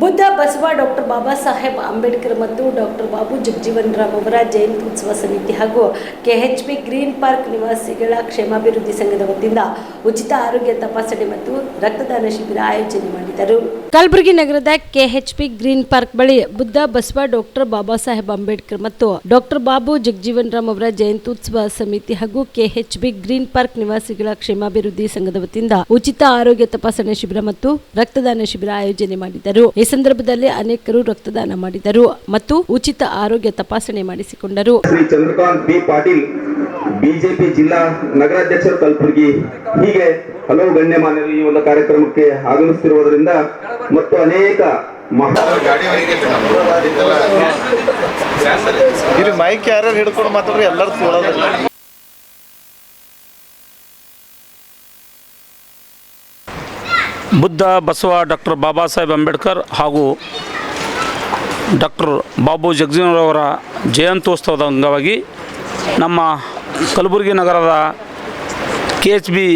Buddha Basava doctor Baba Saheb Ambedkar ಮತ್ತು doctor Babu Jagjivan Ram ಅವರ ಜಯಂತಿ ಉತ್ಸವ ಸಮಿತಿ ಹಾಗೂ ಕೆಎಚ್ಪಿ ಗ್ರೀನ್ ಪಾರ್ಕ್ ನಿವಾಸಿಗಳ ಕ್ಷೇಮಾಭಿವೃದ್ಧಿ ಸಂಘದ ವತಿಯಿಂದ ಉಚಿತ ಆರೋಗ್ಯ ತಪಾಸಣೆ ಮತ್ತು ರಕ್ತದಾನ ಶಿಬಿರ ಆಯೋಜನೆ ಮಾಡಿದರು. ಕಲಬುರಗಿ ನಗರದ ಕೆಎಚ್ಪಿ ಗ್ರೀನ್ ಪಾರ್ಕ್ ಬಳಿ ಬುದ್ಧ ಬಸವ ಡಾಕ್ಟರ್ ಬಾಬಾ ಸಾಹೇಬ್ ಅಂಬೇಡ್ಕರ್ ಮತ್ತು ಡಾಕ್ಟರ್ ಬಾಬು ಜಗಜೀವನ್ ರಾಮ್ ಅವರ ಜಯಂತ್ಯುತ್ಸವ ಸಮಿತಿ ಹಾಗೂ ಕೆಎಚ್ಬಿ ಗ್ರೀನ್ ಪಾರ್ಕ್ ನಿವಾಸಿಗಳ ಕ್ಷೇಮಾಭಿವೃದ್ಧಿ ಸಂಘದ ವತಿಯಿಂದ ಉಚಿತ ಆರೋಗ್ಯ ತಪಾಸಣೆ ಶಿಬಿರ ಮತ್ತು ರಕ್ತದಾನ ಶಿಬಿರ ಆಯೋಜನೆ ಮಾಡಿದರು. ಸಂದರ್ಭದಲ್ಲಿ ಅನೇಕರು ರಕ್ತದಾನ ಮಾಡಿದರು ಮತ್ತು ಉಚಿತ ಆರೋಗ್ಯ ತಪಾಸಣೆ ಮಾಡಿಸಿಕೊಂಡರು. ಶ್ರೀ ಚಂದ್ರಕಾಂತ್ ಬಿ ಪಾಟೀಲ್ ಬಿಜೆಪಿ ಜಿಲ್ಲಾ ನಗರಾಧ್ಯಕ್ಷರು ಕಲಬುರಗಿ ಹೀಗೆ ಹಲವು ಗಣ್ಯಮಾನ್ಯರು ಈ ಒಂದು ಕಾರ್ಯಕ್ರಮಕ್ಕೆ ಆಗಮಿಸುತ್ತಿರುವುದರಿಂದ ಮತ್ತು ಅನೇಕ ಮಹಾ ಇಲ್ಲಿ ಮೈಕ್ ಯಾರ್ಯಾರು ಹಿಡ್ಕೊಂಡು ಮಾತಾಡ್ರಿ ಎಲ್ಲರೂ ಕೇಳೋದಿಲ್ಲ. ಬುದ್ಧ, ಬಸವ, ಡಾಕ್ಟರ್ ಬಾಬಾ ಸಾಹೇಬ್ ಅಂಬೇಡ್ಕರ್ ಹಾಗೂ ಡಾಕ್ಟರ್ ಬಾಬು ಜಗಜೀವನವರ ಜಯಂತ್ಯೋತ್ಸವದ ಅಂಗವಾಗಿ ನಮ್ಮ ಕಲಬುರಗಿ ನಗರದ K H B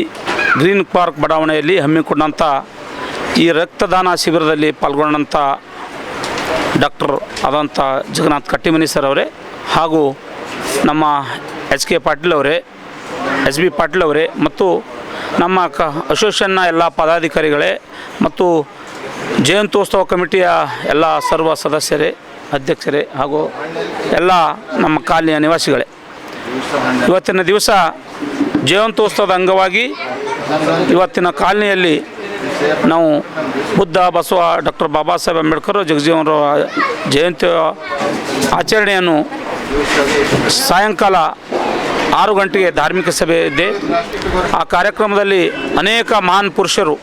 green park ಬಡಾವಣೆಯಲ್ಲಿ ಹಮ್ಮಿಕೊಂಡಂಥ ಈ ರಕ್ತದಾನ ಶಿಬಿರದಲ್ಲಿ ಪಾಲ್ಗೊಂಡಂಥ ಡಾಕ್ಟರ್ ಆದಂಥ ಜಗನ್ನಾಥ್ ಕಟ್ಟಿಮನಿ ಸರ್ ಅವರೇ ಹಾಗೂ ನಮ್ಮ ಎಚ್ ಕೆ ಪಾಟೀಲ್ ಅವರೇ ಎಸ್ ಬಿ ಪಾಟೀಲ್ ಅವರೇ ಮತ್ತು ನಮ್ಮ ಕ ಅಸೋಸಿಯೇಷನ್ನ ಎಲ್ಲ ಪದಾಧಿಕಾರಿಗಳೇ ಮತ್ತು ಜಯಂತ್ಯೋತ್ಸವ ಕಮಿಟಿಯ ಎಲ್ಲ ಸರ್ವ ಸದಸ್ಯರೇ, ಅಧ್ಯಕ್ಷರೇ ಹಾಗೂ ಎಲ್ಲ ನಮ್ಮ ಕಾಲನಿಯ ನಿವಾಸಿಗಳೇ. ಇವತ್ತಿನ ದಿವಸ ಜಯಂತ್ಯೋತ್ಸವದ ಅಂಗವಾಗಿ ಇವತ್ತಿನ ಕಾಲನಿಯಲ್ಲಿ ನಾವು ಬುದ್ಧ, ಬಸವ, ಡಾಕ್ಟರ್ ಬಾಬಾ ಸಾಹೇಬ್ ಅಂಬೇಡ್ಕರ್ ಜಗಜೀವನರ ಜಯಂತಿ ಆಚರಣೆಯನ್ನು ಸಾಯಂಕಾಲ ಆರು ಗಂಟೆಗೆ ಧಾರ್ಮಿಕ ಸಭೆ ಇದೆ. ಆ ಕಾರ್ಯಕ್ರಮದಲ್ಲಿ ಅನೇಕ ಮಹಾನ್ ಪುರುಷರು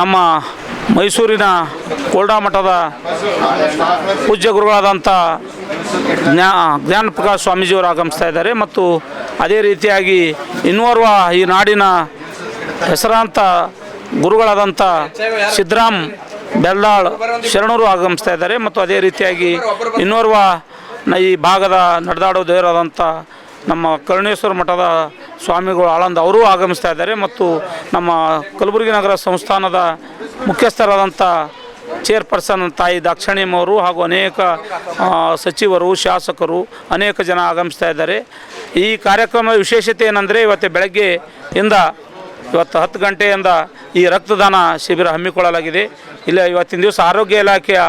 ನಮ್ಮ ಮೈಸೂರಿನ ಕೋಲ್ಡಾ ಮಠದ ಪೂಜ್ಯ ಗುರುಗಳಾದಂಥ ಜ್ಞಾ ಜ್ಞಾನ ಪ್ರಕಾಶ್ ಸ್ವಾಮೀಜಿಯವರು ಆಗಮಿಸ್ತಾ ಇದ್ದಾರೆ ಮತ್ತು ಅದೇ ರೀತಿಯಾಗಿ ಇನ್ನೋರ್ವ ಈ ನಾಡಿನ ಹೆಸರಾಂತ ಗುರುಗಳಾದಂಥ ಸಿದ್ದರಾಮ್ ಬೆಲ್ದಾಳ್ ಶರಣರು ಆಗಮಿಸ್ತಾ ಇದ್ದಾರೆ ಮತ್ತು ಅದೇ ರೀತಿಯಾಗಿ ಇನ್ನೋರ್ವ ಈ ಭಾಗದ ನಡೆದಾಡೋ ದೇವರಾದಂಥ ನಮ್ಮ ಕರುಣೇಶ್ವರ ಮಠದ ಸ್ವಾಮಿಗಳು ಆಳಂದ ಅವರೂ ಆಗಮಿಸ್ತಾ ಇದ್ದಾರೆ ಮತ್ತು ನಮ್ಮ ಕಲಬುರಗಿ ನಗರ ಸಂಸ್ಥಾನದ ಮುಖ್ಯಸ್ಥರಾದಂಥ ಚೇರ್ಪರ್ಸನ್ ತಾಯಿ ದಾಕ್ಷಣ್ಯಮ್ಮವರು ಹಾಗೂ ಅನೇಕ ಸಚಿವರು, ಶಾಸಕರು ಅನೇಕ ಜನ ಆಗಮಿಸ್ತಾ ಇದ್ದಾರೆ. ಈ ಕಾರ್ಯಕ್ರಮದ ವಿಶೇಷತೆ ಏನಂದರೆ ಇವತ್ತು ಬೆಳಗ್ಗೆಯಿಂದ ಇವತ್ತು ಹತ್ತು ಗಂಟೆಯಿಂದ ಈ ರಕ್ತದಾನ ಶಿಬಿರ ಹಮ್ಮಿಕೊಳ್ಳಲಾಗಿದೆ. ಇಲ್ಲ, ಇವತ್ತಿನ ದಿವಸ ಆರೋಗ್ಯ ಇಲಾಖೆಯ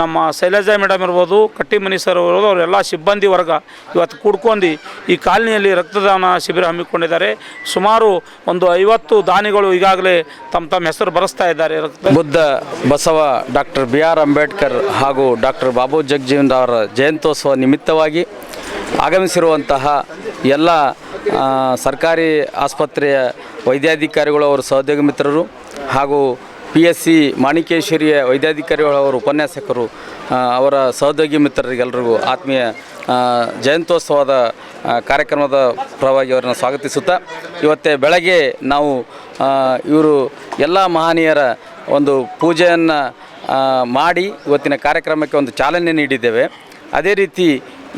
ನಮ್ಮ ಶೈಲಜಾ ಮೇಡಮ್ ಇರ್ಬೋದು ಕಟ್ಟಿಮನಿ ಸರ್ ಇರ್ಬೋದು, ಅವರೆಲ್ಲ ಸಿಬ್ಬಂದಿ ವರ್ಗ. ಇವತ್ತು ಕೂಡ್ಕೊಂಡು ಈ ಕಾಲನಿಯಲ್ಲಿ ರಕ್ತದಾನ ಶಿಬಿರ ಹಮ್ಮಿಕೊಂಡಿದ್ದಾರೆ. ಸುಮಾರು ಒಂದು ಐವತ್ತು ದಾನಿಗಳು ಈಗಾಗಲೇ ತಮ್ಮ ತಮ್ಮ ಹೆಸರು ಬರೆಸ್ತಾ ಇದ್ದಾರೆ. Buddha Basava doctor B R Ambedkar ಹಾಗೂ ಡಾಕ್ಟರ್ ಬಾಬು ಜಗಜೀವನ್ ಅವರ ಜಯಂತ್ಯೋತ್ಸವ ನಿಮಿತ್ತವಾಗಿ ಆಗಮಿಸಿರುವಂತಹ ಎಲ್ಲ ಸರ್ಕಾರಿ ಆಸ್ಪತ್ರೆಯ ವೈದ್ಯಾಧಿಕಾರಿಗಳು, ಅವರ ಸಹೋದ್ಯೋಗ ಮಿತ್ರರು ಹಾಗೂ ಪಿ ಎಸ್ ಸಿ ಮಾಣಿಕೇಶ್ವರಿಯ ವೈದ್ಯಾಧಿಕಾರಿಗಳವರು, ಉಪನ್ಯಾಸಕರು ಅವರ ಸಹೋದ್ಯೋಗಿ ಮಿತ್ರರಿಗೆಲ್ಲರಿಗೂ ಆತ್ಮೀಯ ಜಯಂತ್ಯೋತ್ಸವದ ಕಾರ್ಯಕ್ರಮದ ಪರವಾಗಿ ಅವರನ್ನು ಸ್ವಾಗತಿಸುತ್ತಾ, ಇವತ್ತೇ ಬೆಳಗ್ಗೆ ನಾವು ಇವರು ಎಲ್ಲ ಮಹನೀಯರ ಒಂದು ಪೂಜೆಯನ್ನು ಮಾಡಿ ಇವತ್ತಿನ ಕಾರ್ಯಕ್ರಮಕ್ಕೆ ಒಂದು ಚಾಲನೆ ನೀಡಿದ್ದೇವೆ. ಅದೇ ರೀತಿ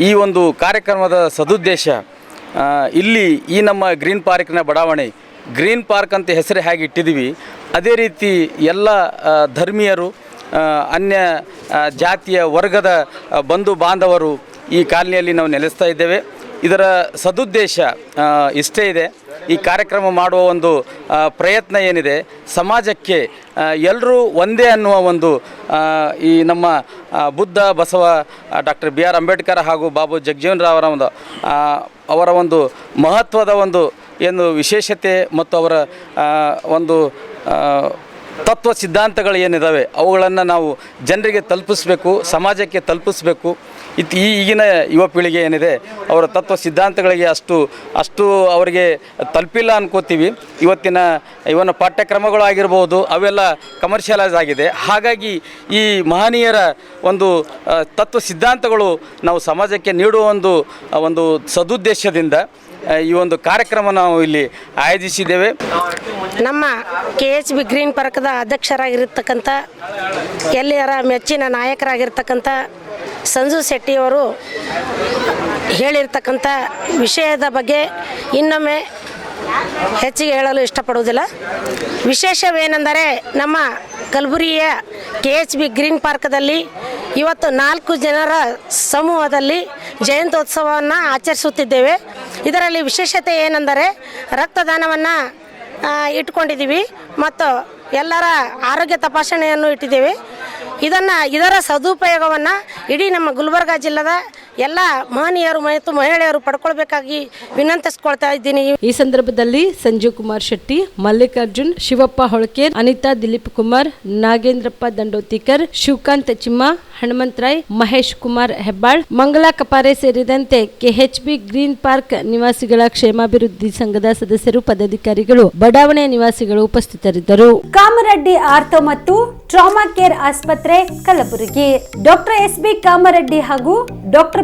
ಈ ಒಂದು ಕಾರ್ಯಕ್ರಮದ ಸದುದ್ದೇಶ ಇಲ್ಲಿ ಈ ನಮ್ಮ ಗ್ರೀನ್ ಪಾರ್ಕ್ನ ಬಡಾವಣೆ, ಗ್ರೀನ್ ಪಾರ್ಕ್ ಅಂತ ಹೆಸರು ಹೇಗೆ ಇಟ್ಟಿದ್ದೀವಿ ಅದೇ ರೀತಿ ಎಲ್ಲ ಧರ್ಮೀಯರು ಅನ್ಯ ಜಾತಿಯ ವರ್ಗದ ಬಂಧು ಬಾಂಧವರು ಈ ಕಾಲನಿಯಲ್ಲಿ ನಾವು ನೆಲೆಸ್ತಾ ಇದ್ದೇವೆ. ಇದರ ಸದುದ್ದೇಶ ಇಷ್ಟೇ ಇದೆ. ಈ ಕಾರ್ಯಕ್ರಮ ಮಾಡುವ ಒಂದು ಪ್ರಯತ್ನ ಏನಿದೆ, ಸಮಾಜಕ್ಕೆ ಎಲ್ಲರೂ ಒಂದೇ ಅನ್ನುವ ಒಂದು ಈ ನಮ್ಮ Buddha, Basava doctor B R Ambedkar ಹಾಗೂ ಬಾಬು ಜಗಜೀವನ್ ರಾವ್ ಒಂದು ಅವರ ಒಂದು ಮಹತ್ವದ ಒಂದು ಏನು ವಿಶೇಷತೆ ಮತ್ತು ಅವರ ಒಂದು ತತ್ವ ಸಿದ್ಧಾಂತಗಳು ಏನಿದ್ದಾವೆ ಅವುಗಳನ್ನು ನಾವು ಜನರಿಗೆ ತಲುಪಿಸ್ಬೇಕು ಸಮಾಜಕ್ಕೆ ತಲುಪಿಸ್ಬೇಕು. ಇತ್ ಈಗಿನ ಯುವ ಪೀಳಿಗೆ ಏನಿದೆ, ಅವರ ತತ್ವ ಸಿದ್ಧಾಂತಗಳಿಗೆ ಅಷ್ಟು ಅಷ್ಟು ಅವರಿಗೆ ತಲುಪಿಲ್ಲ ಅನ್ಕೋತೀವಿ. ಇವತ್ತಿನ ಇವನ ಪಾಠ್ಯಕ್ರಮಗಳು ಆಗಿರ್ಬೋದು, ಅವೆಲ್ಲ ಕಮರ್ಷಿಯಲೈಸ್ ಆಗಿದೆ. ಹಾಗಾಗಿ ಈ ಮಹನೀಯರ ಒಂದು ತತ್ವ ಸಿದ್ಧಾಂತಗಳು ನಾವು ಸಮಾಜಕ್ಕೆ ನೀಡುವ ಒಂದು ಒಂದು ಸದುದ್ದೇಶದಿಂದ ಈ ಒಂದು ಕಾರ್ಯಕ್ರಮ ನಾವು ಇಲ್ಲಿ ಆಯೋಜಿಸಿದ್ದೇವೆ. ನಮ್ಮ ಕೆ ಎಚ್ ಬಿ ಗ್ರೀನ್ ಪಾರ್ಕ್ದ ಅಧ್ಯಕ್ಷರಾಗಿರ್ತಕ್ಕಂಥ ಎಲ್ಲಿಯರ ಮೆಚ್ಚಿನ ನಾಯಕರಾಗಿರ್ತಕ್ಕಂಥ ಸಂಜು ಶೆಟ್ಟಿಯವರು ಹೇಳಿರ್ತಕ್ಕಂಥ ವಿಷಯದ ಬಗ್ಗೆ ಇನ್ನೊಮ್ಮೆ ಹೆಚ್ಚಿಗೆ ಹೇಳಲು ಇಷ್ಟಪಡುವುದಿಲ್ಲ. ವಿಶೇಷವೇನೆಂದರೆ ನಮ್ಮ ಕಲಬುರಗಿಯ ಕೆ ಎಚ್ ಬಿ ಗ್ರೀನ್ ಪಾರ್ಕ್ದಲ್ಲಿ ಇವತ್ತು ನಾಲ್ಕು ಜನರ ಸಮೂಹದಲ್ಲಿ ಜಯಂತ್ಯೋತ್ಸವವನ್ನು ಆಚರಿಸುತ್ತಿದ್ದೇವೆ. ಇದರಲ್ಲಿ ವಿಶೇಷತೆ ಏನೆಂದರೆ ರಕ್ತದಾನವನ್ನು ಇಟ್ಕೊಂಡಿದ್ದೀವಿ ಮತ್ತು ಎಲ್ಲರ ಆರೋಗ್ಯ ತಪಾಸಣೆಯನ್ನು ಇಟ್ಟಿದ್ದೇವೆ. ಇದನ್ನು ಇದರ ಸದುಪಯೋಗವನ್ನು ಇಡೀ ನಮ್ಮ ಗುಲ್ಬರ್ಗ ಜಿಲ್ಲೆದ ಎಲ್ಲ ಮಹನೀಯರು ಮತ್ತು ಮಹಿಳೆಯರು ಪಡ್ಕೊಳ್ಬೇಕಾಗಿ ವಿನಂತಿಸ್ಕೊಳ್ತಾ ಇದ್ದೀನಿ. ಈ ಸಂದರ್ಭದಲ್ಲಿ ಸಂಜೀವ್ ಕುಮಾರ್ ಶೆಟ್ಟಿ ಮಲ್ಲಿಕಾರ್ಜುನ್ ಶಿವಪ್ಪ ಹೊಳಕೇರ್ ಅನಿತಾ ದಿಲೀಪ್ ಕುಮಾರ್ ನಾಗೇಂದ್ರಪ್ಪ ದಂಡೋತಿಕರ್ ಶಿವಕಾಂತ್ ಚಿಮ್ಮ ಹನುಮಂತರಾಯ್ ಮಹೇಶ್ ಕುಮಾರ್ ಹೆಬ್ಬಾಳ್ ಮಂಗಲಾ ಕಪಾರೆ ಸೇರಿದಂತೆ ಕೆಎಚ್ಬಿ ಗ್ರೀನ್ ಪಾರ್ಕ್ ನಿವಾಸಿಗಳ ಕ್ಷೇಮಾಭಿವೃದ್ಧಿ ಸಂಘದ ಸದಸ್ಯರು ಪದಾಧಿಕಾರಿಗಳು ಬಡಾವಣೆ ನಿವಾಸಿಗಳು ಉಪಸ್ಥಿತರಿದ್ದರು. ಕಾಮರೆಡ್ಡಿ ಆರ್ಥೋ ಮತ್ತು ಟ್ರಾಮಾ ಕೇರ್ ಆಸ್ಪತ್ರೆ Kalaburagi. Doctor S B Kamareddy ಹಾಗೂ ಡಾಕ್ಟರ್